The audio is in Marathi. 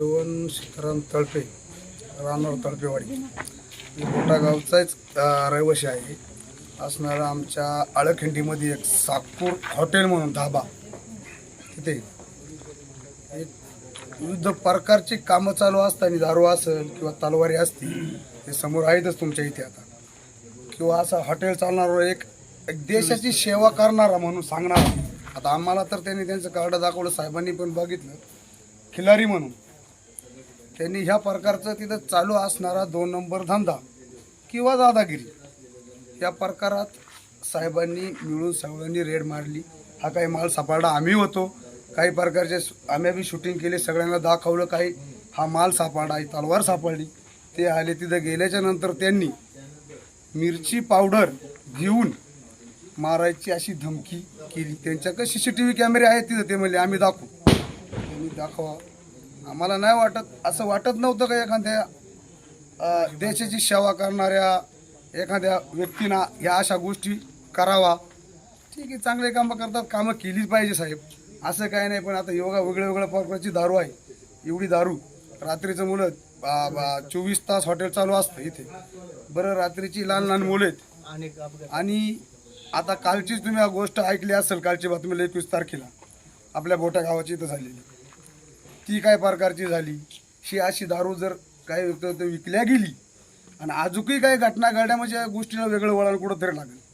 जेवण सीताराम तळपे रानोर तळपेवाडी. मी मोठा गावचाच रहिवासी आहे. असणारा आमच्या आळखिंडीमध्ये एक साकूर हॉटेल म्हणून धाबा. तिथे एक विविध प्रकारची कामं चालू असताना दारू असेल किंवा तलवारी असतील ते समोर आहेतच तुमच्या इथे आता. किंवा असं हॉटेल चालणारा एक एक देशाची सेवा करणारा म्हणून सांगणारा आता आम्हाला तर त्यांनी त्यांचं कार्ड दाखवलं साहेबांनी पण बघितलं. खिलारी म्हणून. त्यांनी ह्या प्रकारचं तिथं चालू असणारा दोन नंबर धंदा किंवा दादागिरी या प्रकारात साहेबांनी मिळून सगळ्यांनी रेड मारली. हा काही माल सापडला. आम्ही होतो. काही प्रकारचे आम्ही बी शूटिंग केले. सगळ्यांना दाखवलं काही. हा माल सापडला. ही तलवार सापडली. ते आले तिथं गेल्याच्यानंतर त्यांनी मिरची पावडर घेऊन मारायची अशी धमकी केली. त्यांच्याकडे सी सी टी व्ही कॅमेरे आहेत तिथं. ते म्हणले आम्ही दाखवू. त्यांनी दाखवा. आम्हाला नाही वाटत असं वाटत नव्हतं का एखाद्या देशाची सेवा करणाऱ्या एखाद्या व्यक्तीना ह्या अशा गोष्टी करावा. ठीक आहे चांगले कामं करतात कामं केलीच पाहिजे साहेब. असं काय नाही पण आता योगा वेगळ्या वेगळ्या प्रकारची दारू आहे. एवढी दारू. रात्रीचं मुलं चोवीस तास हॉटेल चालू असतं इथे. बरं रात्रीची लहान लहान मुलं आहेत. आणि आता कालचीच तुम्ही गोष्ट ऐकली असेल कालची बातमीला एकवीस तारखेला. आपल्या बोटा गावाची इथं झालेली. ती काय प्रकारची झाली? ही अशी दारू जर काही व्यक्त विकल्या गेली. आणि आजूकही काही घटना घडल्या म्हणजे या गोष्टीला वेगळं वळण कुठंतरी लागेल.